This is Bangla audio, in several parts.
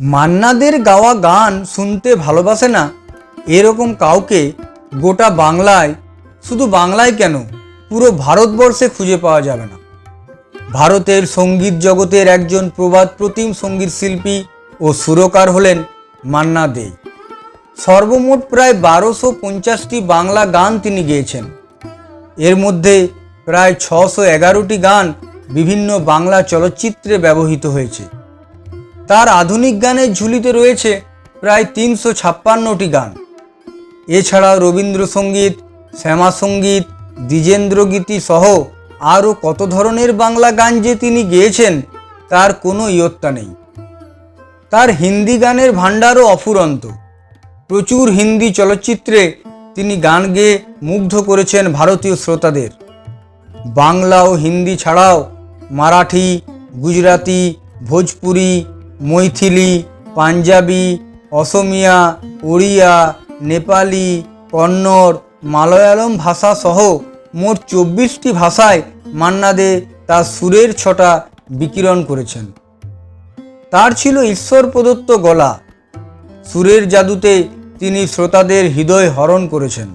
মান্নাদের গাওয়া গান শুনতে ভালোবাসে না? এরকম কাউকে গোটা বাংলায়, শুধু বাংলায় কেন? পুরো ভারতবর্ষে খুঁজে পাওয়া যাবে না। ভারতের সংগীত জগতের একজন প্রবাদ প্রতিম সংগীত শিল্পী ও সুরকার হলেন মান্না দে। সর্বমোট প্রায় বারোশো পঞ্চাশটি বাংলা গান তিনি গেয়েছেন। এর মধ্যে প্রায় ছশো এগারোটি গান বিভিন্ন বাংলা চলচ্চিত্রে ব্যবহৃত হয়েছে। তার আধুনিক গানের ঝুলিতে রয়েছে প্রায় তিনশো ছাপ্পান্নটি গান। এছাড়াও রবীন্দ্রসঙ্গীত শ্যামা সংগীত দ্বিজেন্দ্র গীতি সহ আরও কত ধরনের বাংলা গান যে তিনি গেয়েছেন, তার কোনো ইয়ত্তা নেই। তার হিন্দি গানের ভাণ্ডারও অফুরন্ত। প্রচুর হিন্দি চলচ্চিত্রে তিনি গান গেয়ে মুগ্ধ করেছেন ভারতীয় শ্রোতাদের। বাংলা ও হিন্দি ছাড়াও মারাঠি গুজরাতি ভোজপুরি মৈথিলি, পাঞ্জাবি, অসমিয়া, ওড়িয়া, নেপালি, কন্নড়, মালয়ালম ভাষা সহ মোট চব্বিশটি ভাষায় মান্না দে তার সুরের ছটা বিকিরণ করেছেন। তার ছিল ঈশ্বর প্রদত্ত গলা। সুরের জাদুতে তিনি শ্রোতাদের হৃদয় হরণ করেছেন।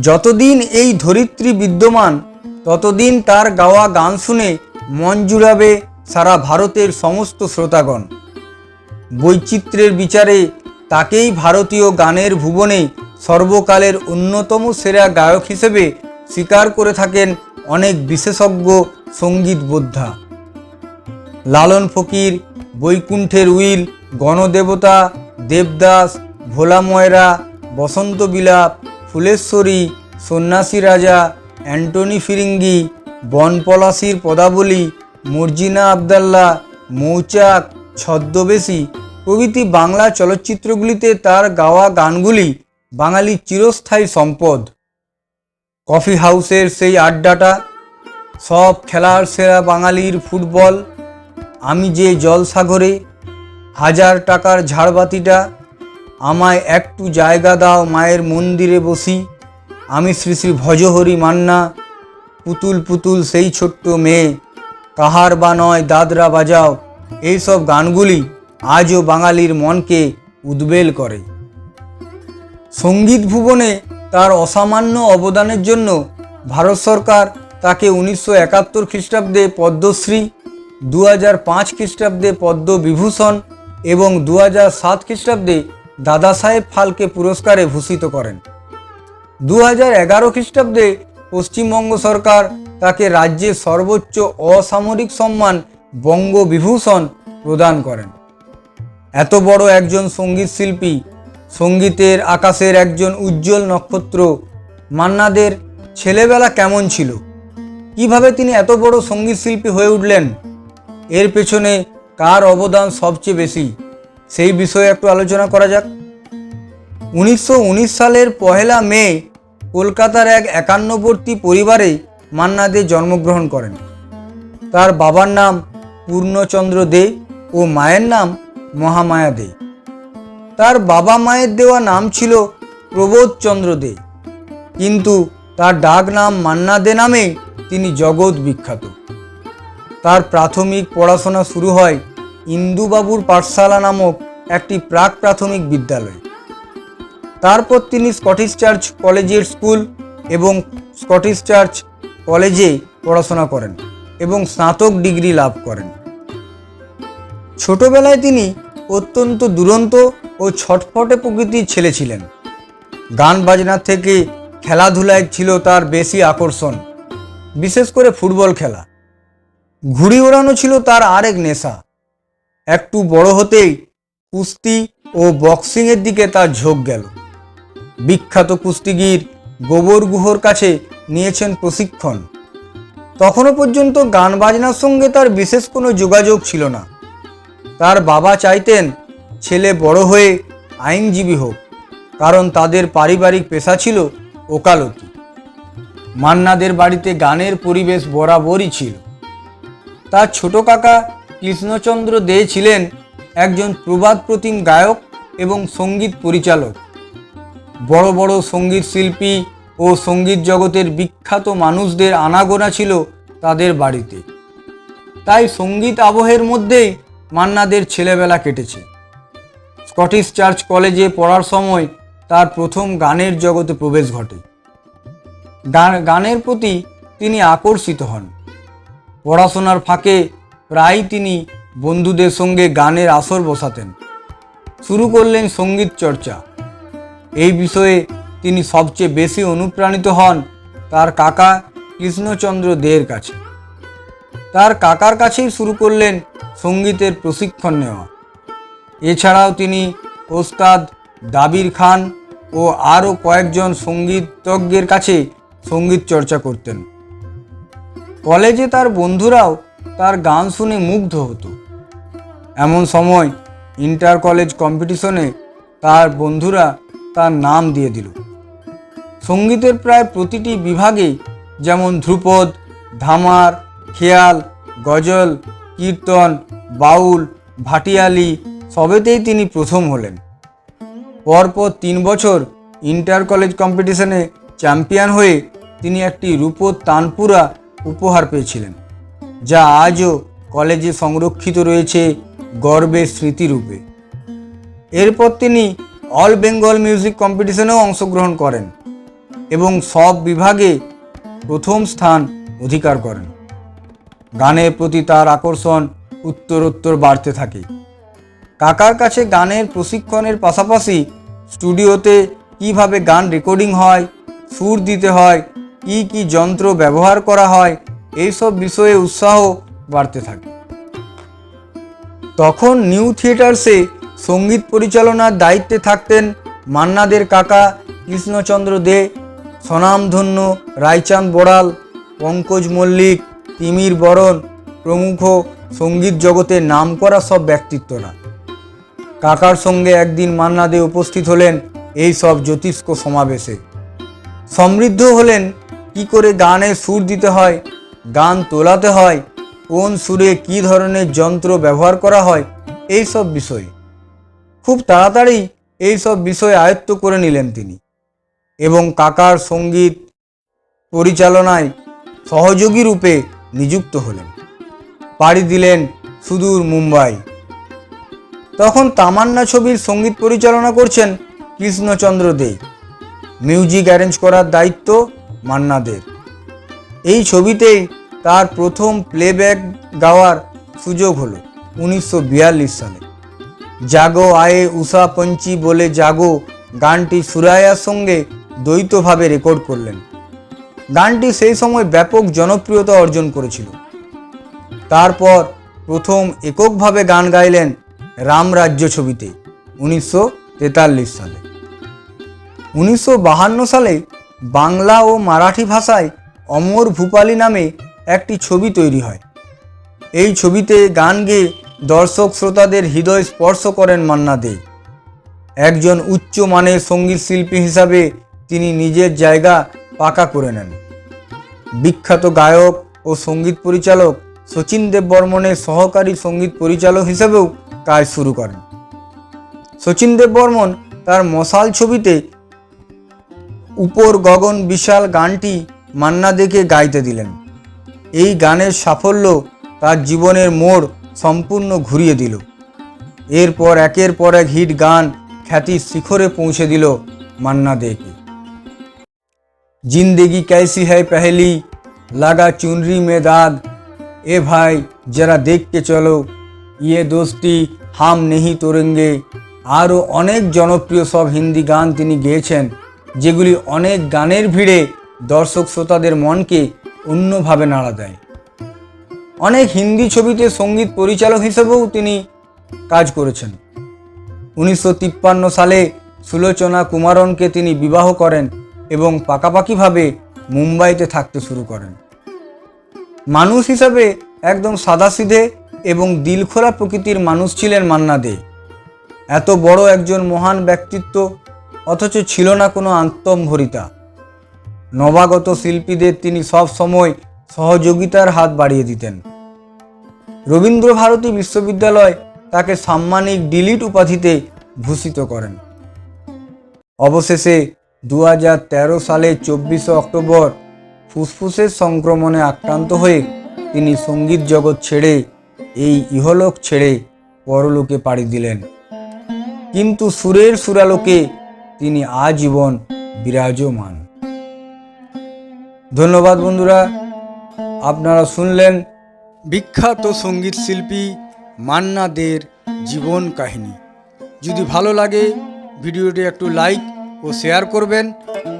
যতদিন এই ধরিত্রী বিদ্যমান, ততদিন তার গাওয়া গান শুনে মন জুড়াবে সারা ভারতের সমস্ত শ্রোতাগণ। বৈচিত্র্যের বিচারে তাকেই ভারতীয় গানের ভুবনে সর্বকালের অন্যতম সেরা গায়ক হিসেবে স্বীকার করে থাকেন অনেক বিশেষজ্ঞ সংগীত বোদ্ধা। লালন ফকির, বৈকুণ্ঠের উইল, গণদেবতা, দেবদাস, ভোলা ময়রা, বসন্ত বিলাপ, ফুলেশ্বরী, সন্ন্যাসী রাজা, অ্যান্টনি ফিরিঙ্গি, বনপলাশির পদাবলী মর্জিনা আবদাল্লা, মৌচাক, ছদ্মবেশী প্রভৃতি বাংলা চলচ্চিত্রগুলিতে তার গাওয়া গানগুলি বাঙালির চিরস্থায়ী সম্পদ। কফি হাউসের সেই আড্ডাটা, সব খেলার সেরা বাঙালির ফুটবল, আমি যে জলসাগরে হাজার টাকার ঝাড়বাতিটা, আমায় একটু জায়গা দাও মায়ের মন্দিরে বসি, আমি শ্রী শ্রী ভজহরি মান্না, পুতুল পুতুল সেই ছোট্ট মেয়ে। কাহার বা নয় দাদরা বাজাও এইসব গানগুলি আজও বাঙালির মনকে উদ্বেল করে। সংগীত ভুবনে তার অসামান্য অবদানের জন্য ভারত সরকার তাকে উনিশশো একাত্তর খ্রিস্টাব্দে পদ্মশ্রী দু হাজার পাঁচ খ্রিস্টাব্দে পদ্মবিভূষণ এবং দু হাজার সাত খ্রিস্টাব্দে দাদাসাহেব ফালকে পুরস্কারে ভূষিত করেন। দু হাজার এগারো খ্রিস্টাব্দে পশ্চিমবঙ্গ সরকার তাকে রাজ্যের সর্বোচ্চ অসামরিক সম্মান বঙ্গবিভূষণ প্রদান করেন। এত বড় একজন সংগীত শিল্পী, সঙ্গীতের আকাশের একজন উজ্জ্বল নক্ষত্র, মান্নাদের ছেলেবেলা কেমন ছিল? কীভাবে তিনি এত বড় সংগীত শিল্পী হয়ে উঠলেন? এর পেছনে কার অবদান সবচেয়ে বেশি? সেই বিষয়ে একটু আলোচনা করা যাক। উনিশশো উনিশ সালের পহেলা মে কলকাতার এক একান্নবর্তী পরিবারে মান্না দে জন্মগ্রহণ করেন। তার বাবার নাম পূর্ণচন্দ্র দে ও মায়ের নাম মহামায়া দে। তার বাবা মায়ের দেওয়া নাম ছিল প্রবোধচন্দ্র দে। কিন্তু তার ডাক নাম মান্না দে নামে তিনি জগৎ বিখ্যাত। তার প্রাথমিক পড়াশোনা শুরু হয় ইন্দুবাবুর পাঠশালা নামক একটি প্রাক প্রাথমিক বিদ্যালয়ে। তারপর তিনি স্কটিশ চার্চ কলেজিয়েট স্কুল এবং স্কটিশ চার্চ কলেজে পড়াশোনা করেন এবং স্নাতক ডিগ্রি লাভ করেন। ছোটবেলায় তিনি অত্যন্ত দুরন্ত ও ছটফটে প্রকৃতির ছেলে ছিলেন। গান বাজনা থেকে খেলাধুলায় ছিল তার বেশি আকর্ষণ, বিশেষ করে ফুটবল খেলা। ঘুড়ি ওড়ানো ছিল তার আরেক নেশা। একটু বড় হতেই কুস্তি ও বক্সিংয়ের দিকে তার ঝোঁক গেল। বিখ্যাত কুস্তিগির গোবর গুহর কাছে নিয়েছেন প্রশিক্ষণ। তখনও পর্যন্ত গান বাজনার সঙ্গে তার বিশেষ কোনো যোগাযোগ ছিল না। তার বাবা চাইতেন ছেলে বড় হয়ে আইনজীবী হোক, কারণ তাদের পারিবারিক পেশা ছিল ওকালতি। মান্নাদের বাড়িতে গানের পরিবেশ বরাবরই ছিল। তার ছোট কাকা কৃষ্ণচন্দ্র দে ছিলেন একজন প্রবাদ প্রতিম গায়ক এবং সংগীত পরিচালক। বড় বড় সংগীত শিল্পী ও সংগীত জগতের বিখ্যাত মানুষদের আনাগোনা ছিল তাদের বাড়িতে। তাই সংগীত আবহের মধ্যেই মান্নাদের ছেলেবেলা কেটেছে। স্কটিশ চার্চ কলেজে পড়ার সময় তার প্রথম গানের জগতে প্রবেশ ঘটে। গান- গানের প্রতি তিনি আকর্ষিত হন। পড়াশোনার ফাঁকে প্রায়ই তিনি বন্ধুদের সঙ্গে গানের আসর বসাতেন। শুরু করলেন সংগীত চর্চা। এই বিষয়ে তিনি সবচেয়ে বেশি অনুপ্রাণিত হন তার কাকা কৃষ্ণচন্দ্র দেয়ের কাছে। তার কাকার কাছেই শুরু করলেন সঙ্গীতের প্রশিক্ষণ নেওয়া। এছাড়াও তিনি ওস্তাদ দাবির খান ও আরও কয়েকজন সঙ্গীতজ্ঞের কাছে সংগীত চর্চা করতেন। কলেজে তার বন্ধুরাও তার গান শুনে মুগ্ধ হতো। এমন সময় ইন্টার কলেজ কম্পিটিশনে তার বন্ধুরা তার নাম দিয়ে দিল। সঙ্গীতের প্রায় প্রতিটি বিভাগে যেমন ধ্রুপদ, ধামার, খেয়াল, গজল, কীর্তন, বাউল, ভাটিয়ালি, সবেতেই তিনি প্রথম হলেন। পরপর তিন বছর ইন্টার কলেজ কম্পিটিশনে চ্যাম্পিয়ন হয়ে তিনি একটি রূপোর তানপুরা উপহার পেয়েছিলেন, যা আজও কলেজে সংরক্ষিত রয়েছে গর্বের স্মৃতিরূপে। এরপর তিনি অল বেঙ্গল মিউজিক কম্পিটিশনেও অংশগ্রহণ করেন এবং সব বিভাগে প্রথম স্থান অধিকার করেন। গানের প্রতি তার আকর্ষণ উত্তরোত্তর বাড়তে থাকে। কাকার কাছে গানের প্রশিক্ষণের পাশাপাশি স্টুডিওতে কীভাবে গান রেকর্ডিং হয়, সুর দিতে হয়, কি কি যন্ত্র ব্যবহার করা হয়, এইসব বিষয়ে উৎসাহ বাড়তে থাকে। তখন নিউ থিয়েটার্সে সংগীত পরিচালনার দায়িত্বে থাকতেন মান্নাদের কাকা কৃষ্ণচন্দ্র দে, স্বনামধন্য রায়চাঁদ বড়াল, পঙ্কজ মল্লিক, তিমির বরণ প্রমুখ সংগীত জগতে নাম করা সব ব্যক্তিত্বরা। কাকার সঙ্গে একদিন মান্না দে উপস্থিত হলেন এই সব জ্যোতিষ্ক সমাবেশে। সমৃদ্ধ হলেন কি করে গানে সুর দিতে হয়, গান তোলাতে হয়, কোন সুরে কি ধরনের যন্ত্র ব্যবহার করা হয়, এই সব বিষয়ে। খুব তাড়াতাড়ি এই সব বিষয় আয়ত্ত করে নিলেন তিনি এবং কাকার সংগীত পরিচালনায় সহযোগী রূপে নিযুক্ত হলেন। পাড়ি দিলেন সুদূর মুম্বাই। তখন তামান্না ছবির সংগীত পরিচালনা করছেন কৃষ্ণচন্দ্র দে। মিউজিক অ্যারেঞ্জ করার দায়িত্ব মান্নাদের এই ছবিতেই তার প্রথম প্লেব্যাক গাওয়ার সুযোগ হলো উনিশশো সালে। জাগো আয়ে উষা পঞ্চি বলে জাগো, গানটি সুরায়ার সঙ্গে দ্বৈতভাবে রেকর্ড করলেন। গানটি সেই সময় ব্যাপক জনপ্রিয়তা অর্জন করেছিল। তারপর প্রথম এককভাবে গান গাইলেন রামরাজ্য ছবিতে, উনিশশো তেতাল্লিশ সালে। উনিশশো সালে বাংলা ও মারাঠি ভাষায় অমর ভূপালী নামে একটি ছবি তৈরি হয়। এই ছবিতে গান গেয়ে দর্শক শ্রোতাদের হৃদয় স্পর্শ করেন মান্না দে একজন উচ্চ মানের সংগীত শিল্পী হিসাবে তিনি নিজের জায়গা পাকা করে নেন। বিখ্যাত গায়ক ও সংগীত পরিচালক শচীন দেব বর্মনের সহকারী সংগীত পরিচালক হিসেবেও কাজ শুরু করেন। শচীন দেব বর্মন তার মশাল ছবিতে উপর গগন বিশাল গানটি মান্না দেখে গাইতে দিলেন। এই গানের সাফল্য তার জীবনের মোড় সম্পূর্ণ ঘুরিয়ে দিল। এরপর একের পর এক হিট গান খ্যাতির শিখরে পৌঁছে দিল মান্না দেকে। জিন্দেগি ক্যাসি হ্যায় পেহেলি, লাগা চুনরি মে দাগ, এ ভাই যারা দেখতে চলো ইয়ে দোস্তি হাম নেহি তোরেঙ্গে। আরও অনেক জনপ্রিয় সব হিন্দি গান তিনি গেয়েছেন, যেগুলি অনেক গানের ভিড়ে দর্শক শ্রোতাদের মনকে অন্যভাবে নাড়া দেয়। অনেক হিন্দি ছবিতে সংগীত পরিচালক হিসেবেও তিনি কাজ করেছেন। উনিশশো তিপ্পান্ন সালে সুলোচনা কুমারনকে তিনি বিবাহ করেন এবং পাকাপাকিভাবে মুম্বাইতে থাকতে শুরু করেন। মানুষ হিসাবে একদম সাদাসিধে এবং দিলখোলা প্রকৃতির মানুষ ছিলেন মান্না দে। এত বড় একজন মহান ব্যক্তিত্ব, অথচ ছিল না কোনো আত্মম্ভরিতা। নবাগত শিল্পীদের তিনি সব সময় সহযোগিতার হাত বাড়িয়ে দিতেন। রবীন্দ্রভারতী বিশ্ববিদ্যালয় তাকে সাম্মানিক ডিলিট উপাধিতে ভূষিত করেন। অবশেষে দু হাজার তেরো সালে চব্বিশে অক্টোবর ফুসফুসের সংক্রমণে আক্রান্ত হয়ে তিনি সংগীত জগৎ ছেড়ে এই ইহলোক ছেড়ে পরলোকে পাড়ি দিলেন। কিন্তু সুরের সুরালোকে তিনি আজীবন বিরাজমান। ধন্যবাদ বন্ধুরা, আপনারা শুনলেন বিখ্যাত সংগীত শিল্পী মান্না দের জীবন কাহিনী। যদি ভালো লাগে, ভিডিওটি একটু লাইক ও শেয়ার করবেন।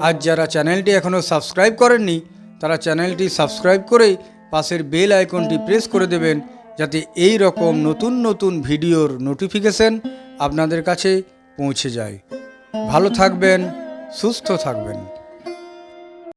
আর যারা চ্যানেলটি এখনও সাবস্ক্রাইব করেননি, তারা চ্যানেলটি সাবস্ক্রাইব করে পাশের বেল আইকনটি প্রেস করে দেবেন, যাতে এই রকম নতুন নতুন ভিডিওর নোটিফিকেশন আপনাদের কাছে পৌঁছে যায়। ভালো থাকবেন, সুস্থ থাকবেন।